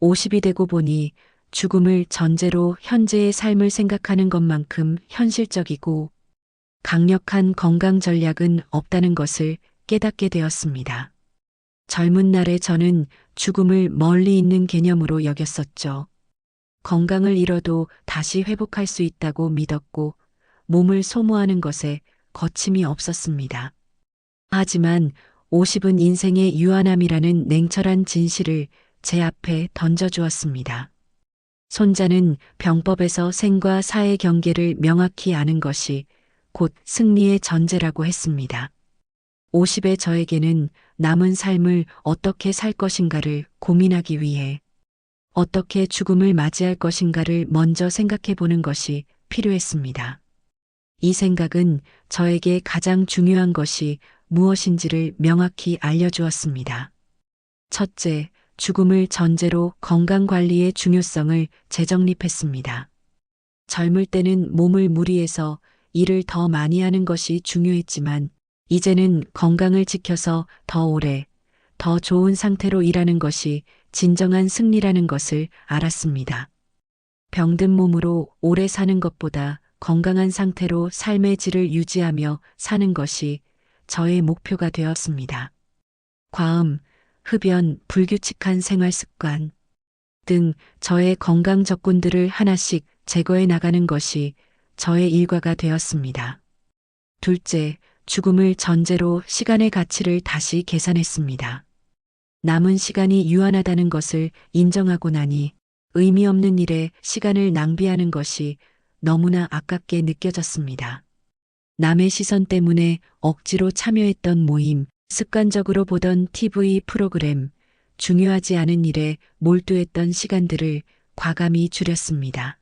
50이 되고 보니 죽음을 전제로 현재의 삶을 생각하는 것만큼 현실적이고 강력한 건강 전략은 없다는 것을 깨닫게 되었습니다. 젊은 날에 저는 죽음을 멀리 있는 개념으로 여겼었죠. 건강을 잃어도 다시 회복할 수 있다고 믿었고 몸을 소모하는 것에 거침이 없었습니다. 하지만 50은 인생의 유한함이라는 냉철한 진실을 제 앞에 던져주었습니다. 손자는 병법에서 생과 사의 경계를 명확히 아는 것이 곧 승리의 전제라고 했습니다. 50의 저에게는 남은 삶을 어떻게 살 것인가를 고민하기 위해 어떻게 죽음을 맞이할 것인가를 먼저 생각해 보는 것이 필요했습니다. 이 생각은 저에게 가장 중요한 것이 무엇인지를 명확히 알려주었습니다. 첫째, 죽음을 전제로 건강관리의 중요성을 재정립했습니다. 젊을 때는 몸을 무리해서 일을 더 많이 하는 것이 중요했지만 이제는 건강을 지켜서 더 오래, 더 좋은 상태로 일하는 것이 진정한 승리라는 것을 알았습니다. 병든 몸으로 오래 사는 것보다 건강한 상태로 삶의 질을 유지하며 사는 것이 저의 목표가 되었습니다. 과음, 흡연, 불규칙한 생활 습관 등 저의 건강 적군들을 하나씩 제거해 나가는 것이 저의 일과가 되었습니다. 둘째, 죽음을 전제로 시간의 가치를 다시 계산했습니다. 남은 시간이 유한하다는 것을 인정하고 나니 의미 없는 일에 시간을 낭비하는 것이 너무나 아깝게 느껴졌습니다. 남의 시선 때문에 억지로 참여했던 모임, 습관적으로 보던 TV 프로그램, 중요하지 않은 일에 몰두했던 시간들을 과감히 줄였습니다.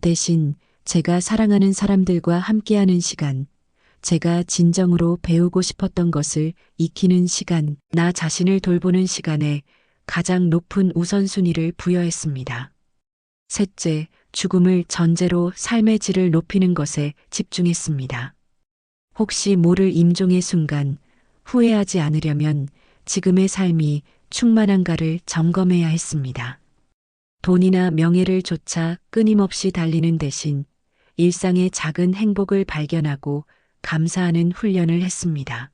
대신 제가 사랑하는 사람들과 함께하는 시간, 제가 진정으로 배우고 싶었던 것을 익히는 시간, 나 자신을 돌보는 시간에 가장 높은 우선순위를 부여했습니다. 셋째, 죽음을 전제로 삶의 질을 높이는 것에 집중했습니다. 혹시 모를 임종의 순간 후회하지 않으려면 지금의 삶이 충만한가를 점검해야 했습니다. 돈이나 명예를 쫓아 끊임없이 달리는 대신 일상의 작은 행복을 발견하고 감사하는 훈련을 했습니다.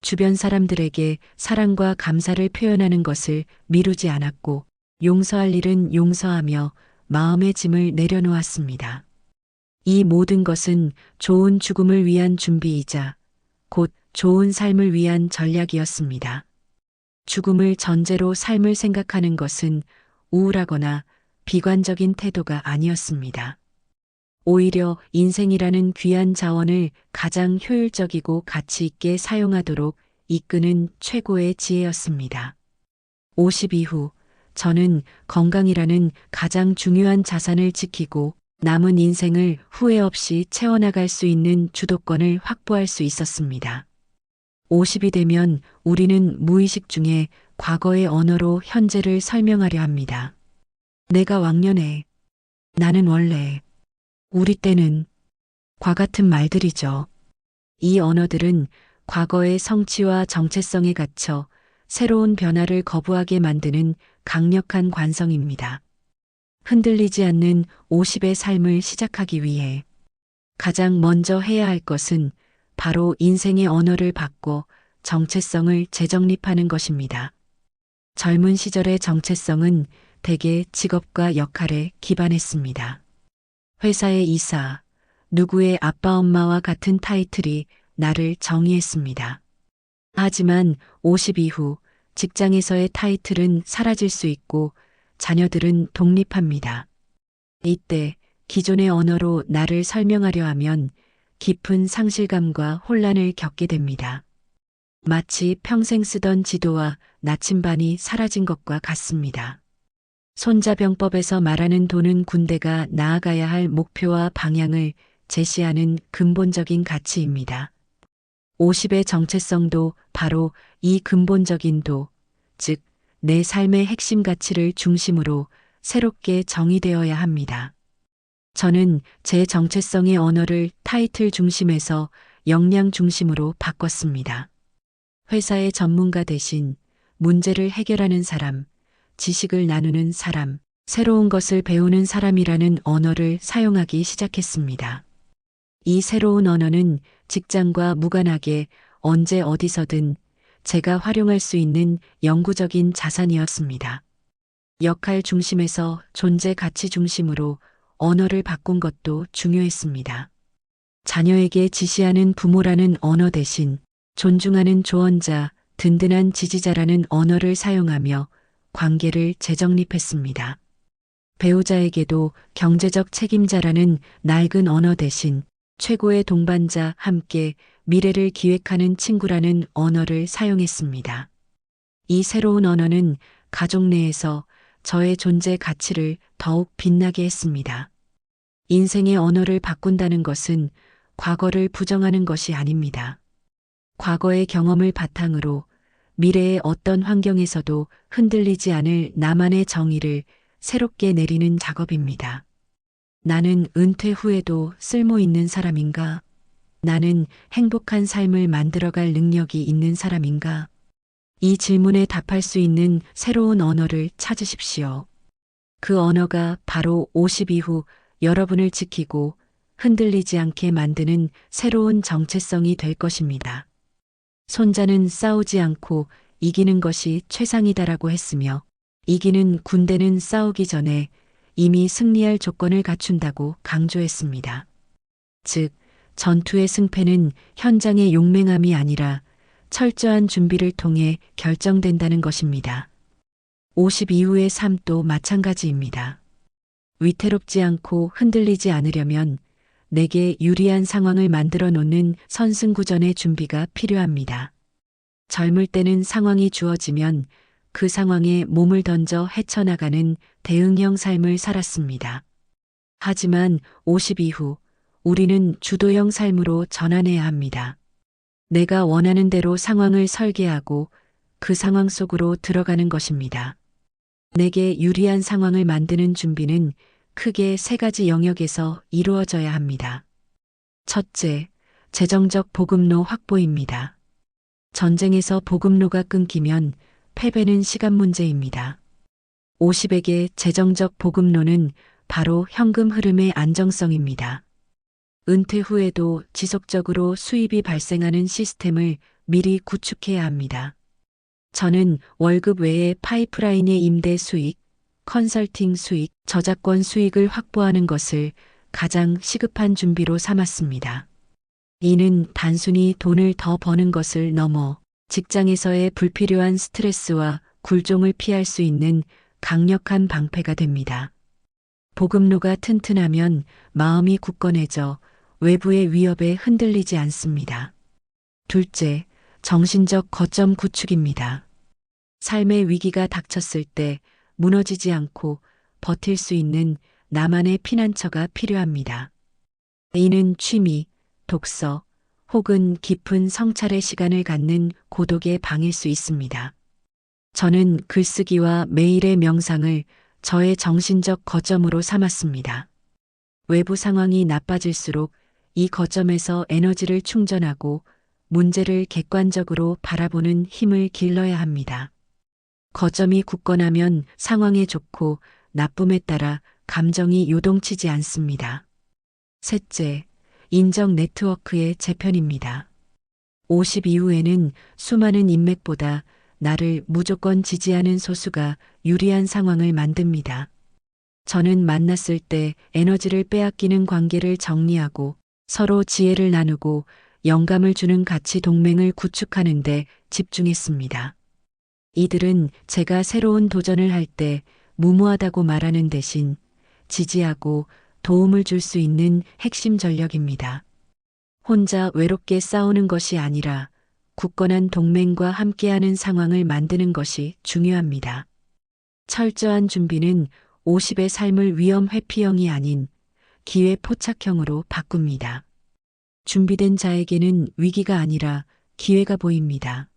주변 사람들에게 사랑과 감사를 표현하는 것을 미루지 않았고 용서할 일은 용서하며 마음의 짐을 내려놓았습니다. 이 모든 것은 좋은 죽음을 위한 준비이자 곧 좋은 삶을 위한 전략이었습니다. 죽음을 전제로 삶을 생각하는 것은 우울하거나 비관적인 태도가 아니었습니다. 오히려 인생이라는 귀한 자원을 가장 효율적이고 가치 있게 사용하도록 이끄는 최고의 지혜였습니다. 50 이후 저는 건강이라는 가장 중요한 자산을 지키고 남은 인생을 후회 없이 채워나갈 수 있는 주도권을 확보할 수 있었습니다. 50이 되면 우리는 무의식 중에 과거의 언어로 현재를 설명하려 합니다. 내가 왕년에, 나는 원래, 우리 때는, 과 같은 말들이죠. 이 언어들은 과거의 성취와 정체성에 갇혀 새로운 변화를 거부하게 만드는 강력한 관성입니다. 흔들리지 않는 50의 삶을 시작하기 위해 가장 먼저 해야 할 것은 바로 인생의 언어를 바꿔 정체성을 재정립하는 것입니다. 젊은 시절의 정체성은 대개 직업과 역할에 기반했습니다. 회사의 이사, 누구의 아빠 엄마와 같은 타이틀이 나를 정의했습니다. 하지만 50 이후 직장에서의 타이틀은 사라질 수 있고 자녀들은 독립합니다. 이때 기존의 언어로 나를 설명하려 하면 깊은 상실감과 혼란을 겪게 됩니다. 마치 평생 쓰던 지도와 나침반이 사라진 것과 같습니다. 손자병법에서 말하는 돈은 군대가 나아가야 할 목표와 방향을 제시하는 근본적인 가치입니다. 50의 정체성도 바로 이 근본적인 도, 즉, 내 삶의 핵심 가치를 중심으로 새롭게 정의되어야 합니다. 저는 제 정체성의 언어를 타이틀 중심에서 역량 중심으로 바꿨습니다. 회사의 전문가 대신 문제를 해결하는 사람, 지식을 나누는 사람, 새로운 것을 배우는 사람이라는 언어를 사용하기 시작했습니다. 이 새로운 언어는 직장과 무관하게 언제 어디서든 제가 활용할 수 있는 영구적인 자산이었습니다. 역할 중심에서 존재 가치 중심으로 언어를 바꾼 것도 중요했습니다. 자녀에게 지시하는 부모라는 언어 대신 존중하는 조언자, 든든한 지지자라는 언어를 사용하며 관계를 재정립했습니다. 배우자에게도 경제적 책임자라는 낡은 언어 대신 최고의 동반자 함께 미래를 기획하는 친구라는 언어를 사용했습니다. 이 새로운 언어는 가족 내에서 저의 존재 가치를 더욱 빛나게 했습니다. 인생의 언어를 바꾼다는 것은 과거를 부정하는 것이 아닙니다. 과거의 경험을 바탕으로 미래의 어떤 환경에서도 흔들리지 않을 나만의 정의를 새롭게 내리는 작업입니다. 나는 은퇴 후에도 쓸모 있는 사람인가? 나는 행복한 삶을 만들어갈 능력이 있는 사람인가? 이 질문에 답할 수 있는 새로운 언어를 찾으십시오. 그 언어가 바로 50 이후 여러분을 지키고 흔들리지 않게 만드는 새로운 정체성이 될 것입니다. 손자는 싸우지 않고 이기는 것이 최상이다라고 했으며 이기는 군대는 싸우기 전에 이미 승리할 조건을 갖춘다고 강조했습니다. 즉, 전투의 승패는 현장의 용맹함이 아니라 철저한 준비를 통해 결정된다는 것입니다. 50 이후의 삶도 마찬가지입니다. 위태롭지 않고 흔들리지 않으려면 내게 유리한 상황을 만들어 놓는 선승구전의 준비가 필요합니다. 젊을 때는 상황이 주어지면 그 상황에 몸을 던져 헤쳐나가는 대응형 삶을 살았습니다. 하지만 50 이후 우리는 주도형 삶으로 전환해야 합니다. 내가 원하는 대로 상황을 설계하고 그 상황 속으로 들어가는 것입니다. 내게 유리한 상황을 만드는 준비는 크게 세 가지 영역에서 이루어져야 합니다. 첫째, 재정적 보급로 확보입니다. 전쟁에서 보급로가 끊기면 패배는 시간 문제입니다. 50에게 재정적 보급로는 바로 현금 흐름의 안정성입니다. 은퇴 후에도 지속적으로 수입이 발생하는 시스템을 미리 구축해야 합니다. 저는 월급 외에 파이프라인의 임대 수익, 컨설팅 수익, 저작권 수익을 확보하는 것을 가장 시급한 준비로 삼았습니다. 이는 단순히 돈을 더 버는 것을 넘어 직장에서의 불필요한 스트레스와 굴종을 피할 수 있는 강력한 방패가 됩니다. 보급로가 튼튼하면 마음이 굳건해져 외부의 위협에 흔들리지 않습니다. 둘째, 정신적 거점 구축입니다. 삶의 위기가 닥쳤을 때 무너지지 않고 버틸 수 있는 나만의 피난처가 필요합니다. 이는 취미, 독서, 혹은 깊은 성찰의 시간을 갖는 고독의 방일 수 있습니다. 저는 글쓰기와 매일의 명상을 저의 정신적 거점으로 삼았습니다. 외부 상황이 나빠질수록 이 거점에서 에너지를 충전하고 문제를 객관적으로 바라보는 힘을 길러야 합니다. 거점이 굳건하면 상황에 좋고 나쁨에 따라 감정이 요동치지 않습니다. 셋째, 인정 네트워크의 재편입니다. 50 이후에는 수많은 인맥보다 나를 무조건 지지하는 소수가 유리한 상황을 만듭니다. 저는 만났을 때 에너지를 빼앗기는 관계를 정리하고 서로 지혜를 나누고 영감을 주는 가치 동맹을 구축하는 데 집중했습니다. 이들은 제가 새로운 도전을 할 때 무모하다고 말하는 대신 지지하고 도움을 줄 수 있는 핵심 전력입니다. 혼자 외롭게 싸우는 것이 아니라 굳건한 동맹과 함께하는 상황을 만드는 것이 중요합니다. 철저한 준비는 50의 삶을 위험 회피형이 아닌 기회 포착형으로 바꿉니다. 준비된 자에게는 위기가 아니라 기회가 보입니다.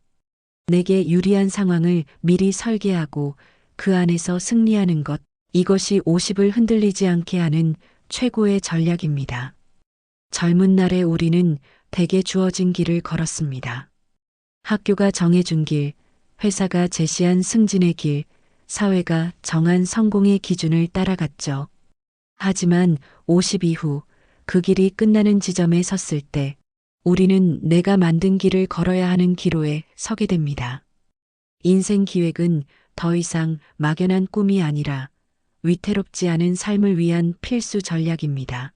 내게 유리한 상황을 미리 설계하고 그 안에서 승리하는 것, 이것이 50을 흔들리지 않게 하는 최고의 전략입니다. 젊은 날의 우리는 대개 주어진 길을 걸었습니다. 학교가 정해준 길, 회사가 제시한 승진의 길, 사회가 정한 성공의 기준을 따라갔죠. 하지만 50 이후 그 길이 끝나는 지점에 섰을 때 우리는 내가 만든 길을 걸어야 하는 기로에 서게 됩니다. 인생 기획은 더 이상 막연한 꿈이 아니라 위태롭지 않은 삶을 위한 필수 전략입니다.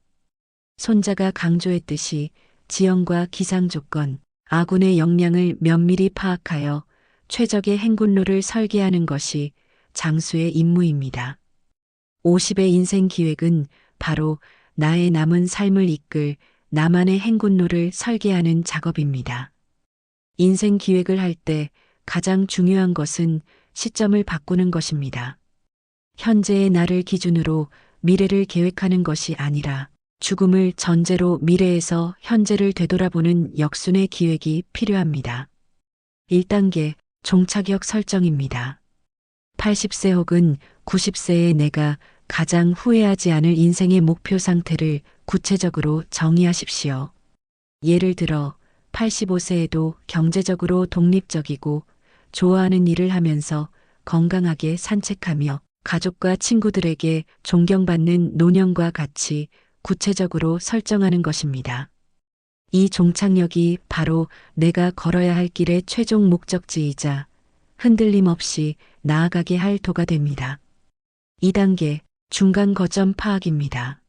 손자가 강조했듯이 지형과 기상 조건, 아군의 역량을 면밀히 파악하여 최적의 행군로를 설계하는 것이 장수의 임무입니다. 50의 인생 기획은 바로 나의 남은 삶을 이끌 나만의 행군로를 설계하는 작업입니다. 인생 기획을 할 때 가장 중요한 것은 시점을 바꾸는 것입니다. 현재의 나를 기준으로 미래를 계획하는 것이 아니라 죽음을 전제로 미래에서 현재를 되돌아보는 역순의 기획이 필요합니다. 1단계 종착역 설정입니다. 80세 혹은 90세의 내가 가장 후회하지 않을 인생의 목표 상태를 구체적으로 정의하십시오. 예를 들어 85세에도 경제적으로 독립적이고 좋아하는 일을 하면서 건강하게 산책하며 가족과 친구들에게 존경받는 노년과 같이 구체적으로 설정하는 것입니다. 이 종착역이 바로 내가 걸어야 할 길의 최종 목적지이자 흔들림 없이 나아가게 할 도가 됩니다. 2단계 중간 거점 파악입니다.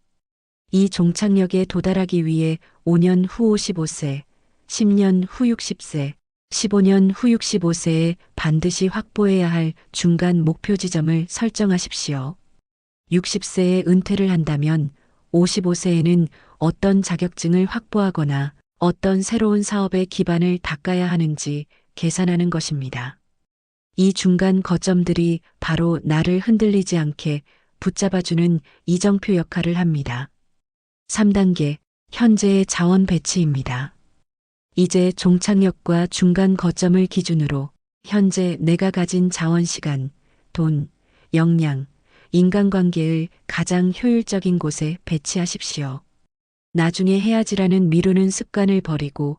이 종착역에 도달하기 위해 5년 후 55세, 10년 후 60세, 15년 후 65세에 반드시 확보해야 할 중간 목표 지점을 설정하십시오. 60세에 은퇴를 한다면 55세에는 어떤 자격증을 확보하거나 어떤 새로운 사업의 기반을 닦아야 하는지 계산하는 것입니다. 이 중간 거점들이 바로 나를 흔들리지 않게 붙잡아주는 이정표 역할을 합니다. 3단계 현재의 자원 배치입니다. 이제 종착역과 중간 거점을 기준으로 현재 내가 가진 자원 시간, 돈, 역량, 인간관계를 가장 효율적인 곳에 배치하십시오. 나중에 해야지라는 미루는 습관을 버리고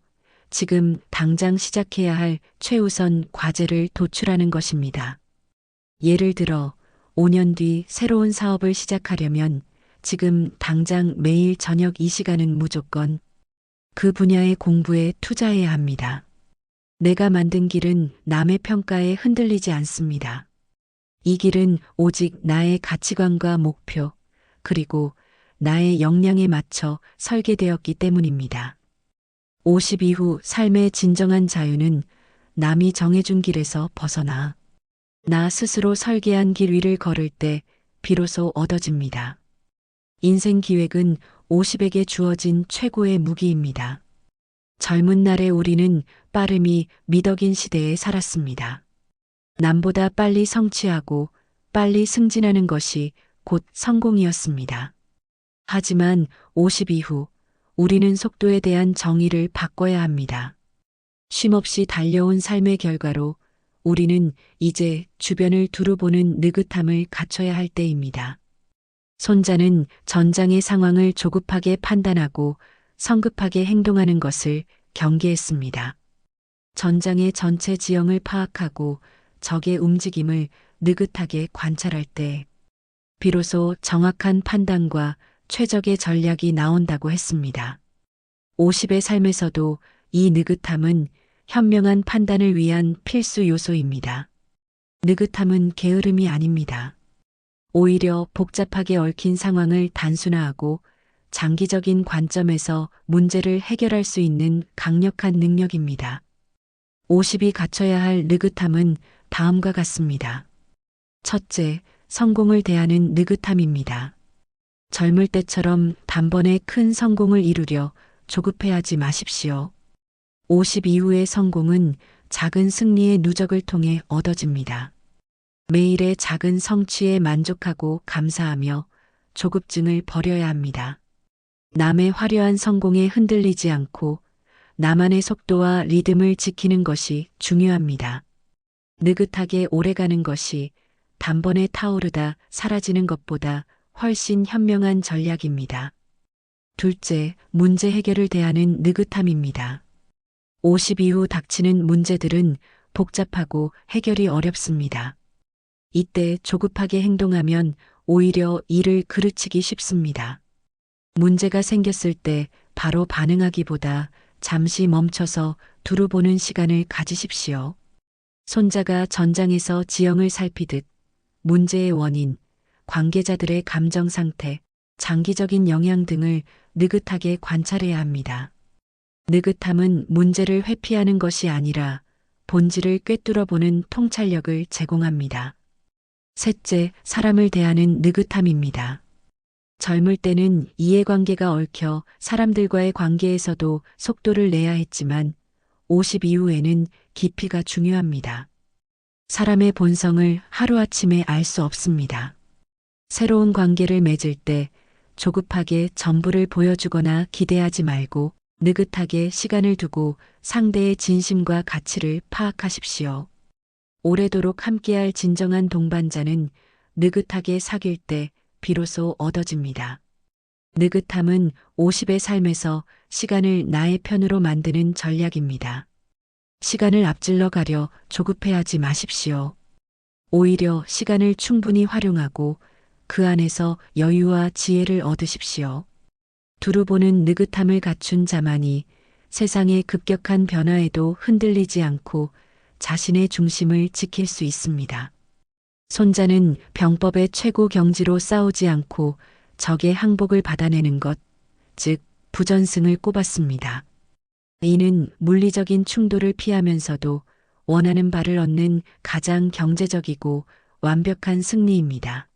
지금 당장 시작해야 할 최우선 과제를 도출하는 것입니다. 예를 들어 5년 뒤 새로운 사업을 시작하려면 지금 당장 매일 저녁 이 시간은 무조건 그 분야의 공부에 투자해야 합니다. 내가 만든 길은 남의 평가에 흔들리지 않습니다. 이 길은 오직 나의 가치관과 목표, 그리고 나의 역량에 맞춰 설계되었기 때문입니다. 50 이후 삶의 진정한 자유는 남이 정해준 길에서 벗어나 나 스스로 설계한 길 위를 걸을 때 비로소 얻어집니다. 인생 기획은 50에게 주어진 최고의 무기입니다. 젊은 날의 우리는 빠름이 미덕인 시대에 살았습니다. 남보다 빨리 성취하고 빨리 승진하는 것이 곧 성공이었습니다. 하지만 50 이후 우리는 속도에 대한 정의를 바꿔야 합니다. 쉼없이 달려온 삶의 결과로 우리는 이제 주변을 두루보는 느긋함을 갖춰야 할 때입니다. 손자는 전장의 상황을 조급하게 판단하고 성급하게 행동하는 것을 경계했습니다. 전장의 전체 지형을 파악하고 적의 움직임을 느긋하게 관찰할 때 비로소 정확한 판단과 최적의 전략이 나온다고 했습니다. 50의 삶에서도 이 느긋함은 현명한 판단을 위한 필수 요소입니다. 느긋함은 게으름이 아닙니다. 오히려 복잡하게 얽힌 상황을 단순화하고 장기적인 관점에서 문제를 해결할 수 있는 강력한 능력입니다. 50이 갖춰야 할 느긋함은 다음과 같습니다. 첫째, 성공을 대하는 느긋함입니다. 젊을 때처럼 단번에 큰 성공을 이루려 조급해하지 마십시오. 50 이후의 성공은 작은 승리의 누적을 통해 얻어집니다. 매일의 작은 성취에 만족하고 감사하며 조급증을 버려야 합니다. 남의 화려한 성공에 흔들리지 않고 나만의 속도와 리듬을 지키는 것이 중요합니다. 느긋하게 오래가는 것이 단번에 타오르다 사라지는 것보다 훨씬 현명한 전략입니다. 둘째, 문제 해결을 대하는 느긋함입니다. 50 이후 닥치는 문제들은 복잡하고 해결이 어렵습니다. 이때 조급하게 행동하면 오히려 일을 그르치기 쉽습니다. 문제가 생겼을 때 바로 반응하기보다 잠시 멈춰서 두루 보는 시간을 가지십시오. 손자가 전장에서 지형을 살피듯 문제의 원인, 관계자들의 감정 상태, 장기적인 영향 등을 느긋하게 관찰해야 합니다. 느긋함은 문제를 회피하는 것이 아니라 본질을 꿰뚫어 보는 통찰력을 제공합니다. 셋째, 사람을 대하는 느긋함입니다. 젊을 때는 이해관계가 얽혀 사람들과의 관계에서도 속도를 내야 했지만 50 이후에는 깊이가 중요합니다. 사람의 본성을 하루아침에 알 수 없습니다. 새로운 관계를 맺을 때 조급하게 전부를 보여주거나 기대하지 말고 느긋하게 시간을 두고 상대의 진심과 가치를 파악하십시오. 오래도록 함께할 진정한 동반자는 느긋하게 사귈 때 비로소 얻어집니다. 느긋함은 50의 삶에서 시간을 나의 편으로 만드는 전략입니다. 시간을 앞질러 가려 조급해하지 마십시오. 오히려 시간을 충분히 활용하고 그 안에서 여유와 지혜를 얻으십시오. 두루 보는 느긋함을 갖춘 자만이 세상의 급격한 변화에도 흔들리지 않고 자신의 중심을 지킬 수 있습니다. 손자는 병법의 최고 경지로 싸우지 않고 적의 항복을 받아내는 것, 즉 부전승을 꼽았습니다. 이는 물리적인 충돌을 피하면서도 원하는 바를 얻는 가장 경제적이고 완벽한 승리입니다.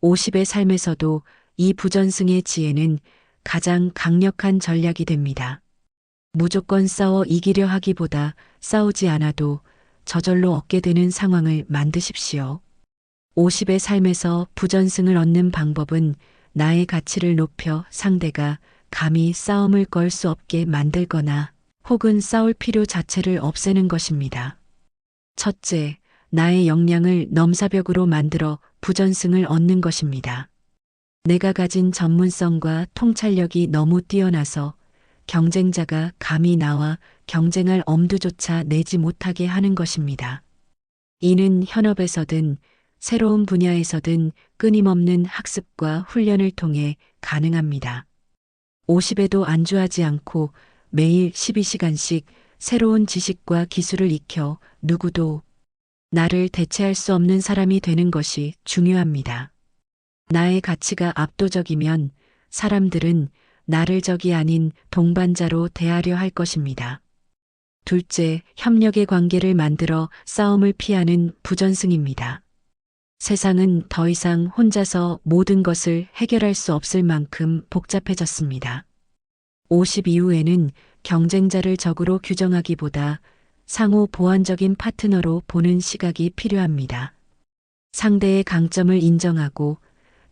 50의 삶에서도 이 부전승의 지혜는 가장 강력한 전략이 됩니다. 무조건 싸워 이기려 하기보다 싸우지 않아도 저절로 얻게 되는 상황을 만드십시오. 50의 삶에서 부전승을 얻는 방법은 나의 가치를 높여 상대가 감히 싸움을 걸 수 없게 만들거나 혹은 싸울 필요 자체를 없애는 것입니다. 첫째, 나의 역량을 넘사벽으로 만들어 부전승을 얻는 것입니다. 내가 가진 전문성과 통찰력이 너무 뛰어나서 경쟁자가 감히 나와 경쟁할 엄두조차 내지 못하게 하는 것입니다. 이는 현업에서든 새로운 분야에서든 끊임없는 학습과 훈련을 통해 가능합니다. 50에도 안주하지 않고 매일 12시간씩 새로운 지식과 기술을 익혀 누구도 나를 대체할 수 없는 사람이 되는 것이 중요합니다. 나의 가치가 압도적이면 사람들은 나를 적이 아닌 동반자로 대하려 할 것입니다. 둘째, 협력의 관계를 만들어 싸움을 피하는 부전승입니다. 세상은 더 이상 혼자서 모든 것을 해결할 수 없을 만큼 복잡해졌습니다. 50 이후에는 경쟁자를 적으로 규정하기보다 상호 보완적인 파트너로 보는 시각이 필요합니다. 상대의 강점을 인정하고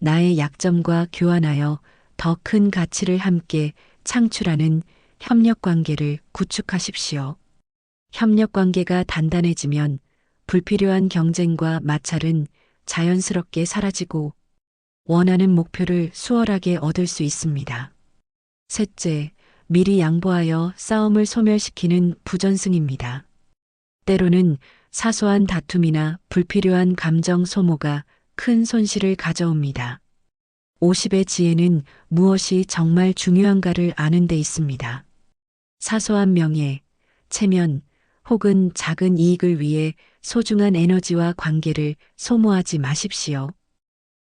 나의 약점과 교환하여 더 큰 가치를 함께 창출하는 협력 관계를 구축하십시오. 협력 관계가 단단해지면 불필요한 경쟁과 마찰은 자연스럽게 사라지고 원하는 목표를 수월하게 얻을 수 있습니다. 셋째, 미리 양보하여 싸움을 소멸시키는 부전승입니다. 때로는 사소한 다툼이나 불필요한 감정 소모가 큰 손실을 가져옵니다. 50의 지혜는 무엇이 정말 중요한가를 아는 데 있습니다. 사소한 명예, 체면, 혹은 작은 이익을 위해 소중한 에너지와 관계를 소모하지 마십시오.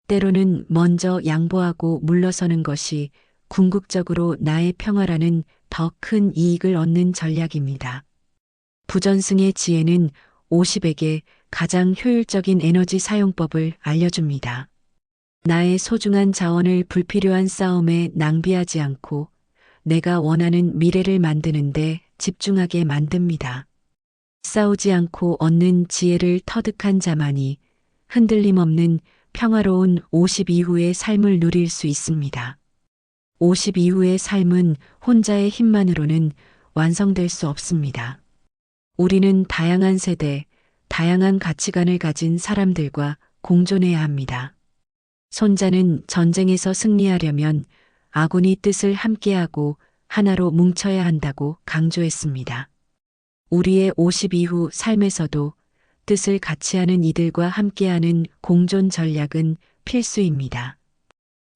때로는 먼저 양보하고 물러서는 것이 궁극적으로 나의 평화라는 더 큰 이익을 얻는 전략입니다. 부전승의 지혜는 50에게 가장 효율적인 에너지 사용법을 알려줍니다. 나의 소중한 자원을 불필요한 싸움에 낭비하지 않고 내가 원하는 미래를 만드는데 집중하게 만듭니다. 싸우지 않고 얻는 지혜를 터득한 자만이 흔들림 없는 평화로운 50 이후의 삶을 누릴 수 있습니다. 50 이후의 삶은 혼자의 힘만으로는 완성될 수 없습니다. 우리는 다양한 세대, 다양한 가치관을 가진 사람들과 공존해야 합니다. 손자는 전쟁에서 승리하려면 아군이 뜻을 함께하고 하나로 뭉쳐야 한다고 강조했습니다. 우리의 50 이후 삶에서도 뜻을 같이 하는 이들과 함께하는 공존 전략은 필수입니다.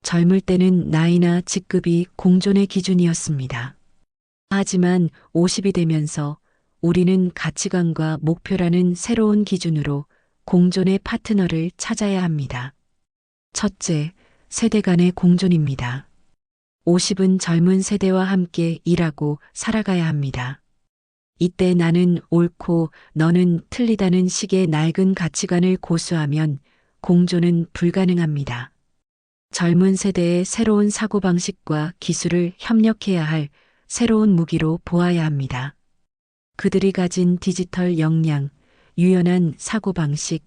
젊을 때는 나이나 직급이 공존의 기준이었습니다. 하지만 50이 되면서 우리는 가치관과 목표라는 새로운 기준으로 공존의 파트너를 찾아야 합니다. 첫째, 세대 간의 공존입니다. 50은 젊은 세대와 함께 일하고 살아가야 합니다. 이때 나는 옳고 너는 틀리다는 식의 낡은 가치관을 고수하면 공존은 불가능합니다. 젊은 세대의 새로운 사고방식과 기술을 협력해야 할 새로운 무기로 보아야 합니다. 그들이 가진 디지털 역량, 유연한 사고방식,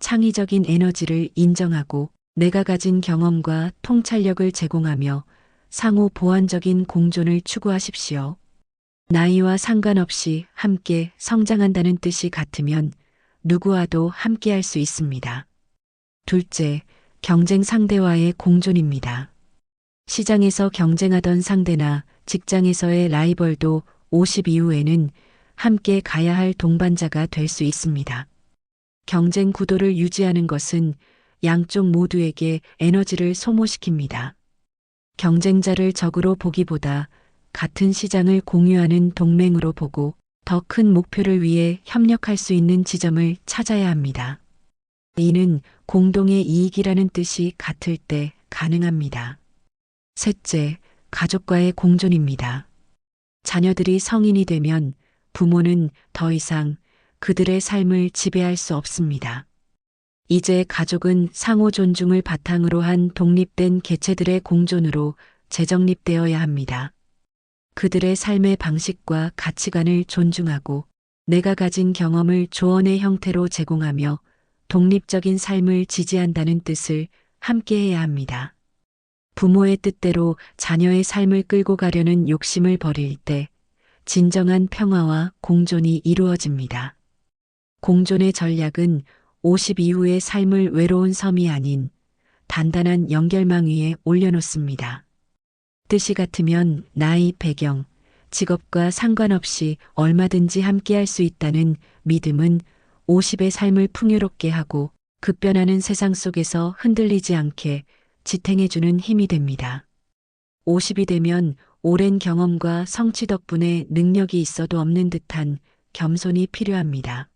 창의적인 에너지를 인정하고 내가 가진 경험과 통찰력을 제공하며 상호 보완적인 공존을 추구하십시오. 나이와 상관없이 함께 성장한다는 뜻이 같으면 누구와도 함께 할 수 있습니다. 둘째, 경쟁 상대와의 공존입니다. 시장에서 경쟁하던 상대나 직장에서의 라이벌도 50 이후에는 함께 가야 할 동반자가 될 수 있습니다. 경쟁 구도를 유지하는 것은 양쪽 모두에게 에너지를 소모시킵니다. 경쟁자를 적으로 보기보다 같은 시장을 공유하는 동맹으로 보고 더 큰 목표를 위해 협력할 수 있는 지점을 찾아야 합니다. 이는 공동의 이익이라는 뜻이 같을 때 가능합니다. 셋째, 가족과의 공존입니다. 자녀들이 성인이 되면 부모는 더 이상 그들의 삶을 지배할 수 없습니다. 이제 가족은 상호 존중을 바탕으로 한 독립된 개체들의 공존으로 재정립되어야 합니다. 그들의 삶의 방식과 가치관을 존중하고 내가 가진 경험을 조언의 형태로 제공하며 독립적인 삶을 지지한다는 뜻을 함께 해야 합니다. 부모의 뜻대로 자녀의 삶을 끌고 가려는 욕심을 버릴 때 진정한 평화와 공존이 이루어집니다. 공존의 전략은 50 이후의 삶을 외로운 섬이 아닌 단단한 연결망 위에 올려놓습니다. 뜻이 같으면 나이, 배경, 직업과 상관없이 얼마든지 함께할 수 있다는 믿음은 50의 삶을 풍요롭게 하고 급변하는 세상 속에서 흔들리지 않게 지탱해주는 힘이 됩니다. 50이 되면 오랜 경험과 성취 덕분에 능력이 있어도 없는 듯한 겸손이 필요합니다.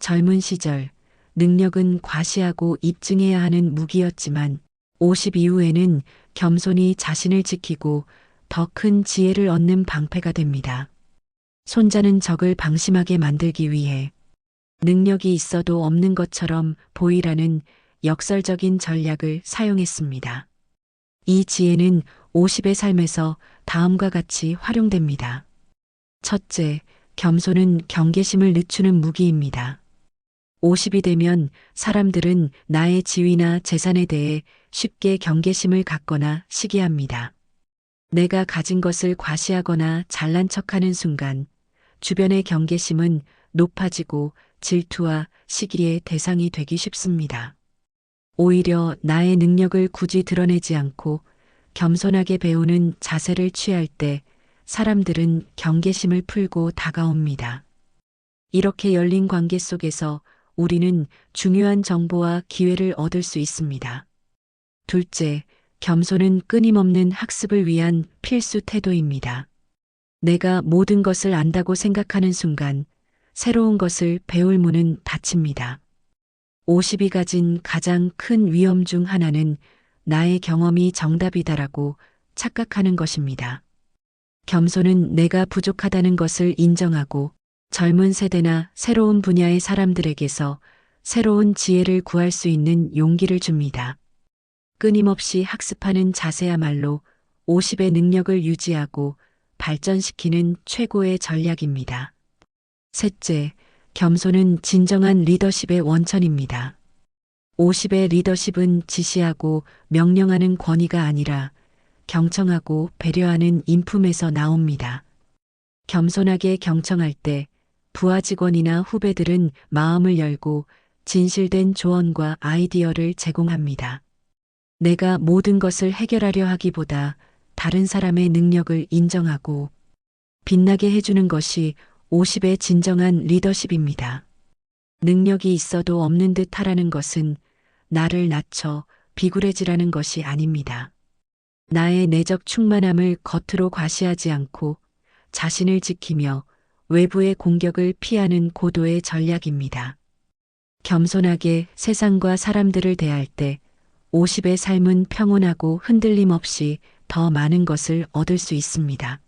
젊은 시절, 능력은 과시하고 입증해야 하는 무기였지만 50 이후에는 겸손히 자신을 지키고 더 큰 지혜를 얻는 방패가 됩니다. 손자는 적을 방심하게 만들기 위해 능력이 있어도 없는 것처럼 보이라는 역설적인 전략을 사용했습니다. 이 지혜는 50의 삶에서 다음과 같이 활용됩니다. 첫째, 겸손은 경계심을 늦추는 무기입니다. 50이 되면 사람들은 나의 지위나 재산에 대해 쉽게 경계심을 갖거나 시기합니다. 내가 가진 것을 과시하거나 잘난 척하는 순간 주변의 경계심은 높아지고 질투와 시기의 대상이 되기 쉽습니다. 오히려 나의 능력을 굳이 드러내지 않고 겸손하게 배우는 자세를 취할 때 사람들은 경계심을 풀고 다가옵니다. 이렇게 열린 관계 속에서 우리는 중요한 정보와 기회를 얻을 수 있습니다. 둘째, 겸손은 끊임없는 학습을 위한 필수 태도입니다. 내가 모든 것을 안다고 생각하는 순간 새로운 것을 배울 문은 닫힙니다. 50이 가진 가장 큰 위험 중 하나는 나의 경험이 정답이다라고 착각하는 것입니다. 겸손은 내가 부족하다는 것을 인정하고 젊은 세대나 새로운 분야의 사람들에게서 새로운 지혜를 구할 수 있는 용기를 줍니다. 끊임없이 학습하는 자세야말로 50의 능력을 유지하고 발전시키는 최고의 전략입니다. 셋째, 겸손은 진정한 리더십의 원천입니다. 50의 리더십은 지시하고 명령하는 권위가 아니라 경청하고 배려하는 인품에서 나옵니다. 겸손하게 경청할 때 부하 직원이나 후배들은 마음을 열고 진실된 조언과 아이디어를 제공합니다. 내가 모든 것을 해결하려 하기보다 다른 사람의 능력을 인정하고 빛나게 해주는 것이 50의 진정한 리더십입니다. 능력이 있어도 없는 듯 하라는 것은 나를 낮춰 비굴해지라는 것이 아닙니다. 나의 내적 충만함을 겉으로 과시하지 않고 자신을 지키며 외부의 공격을 피하는 고도의 전략입니다. 겸손하게 세상과 사람들을 대할 때 50의 삶은 평온하고 흔들림 없이 더 많은 것을 얻을 수 있습니다.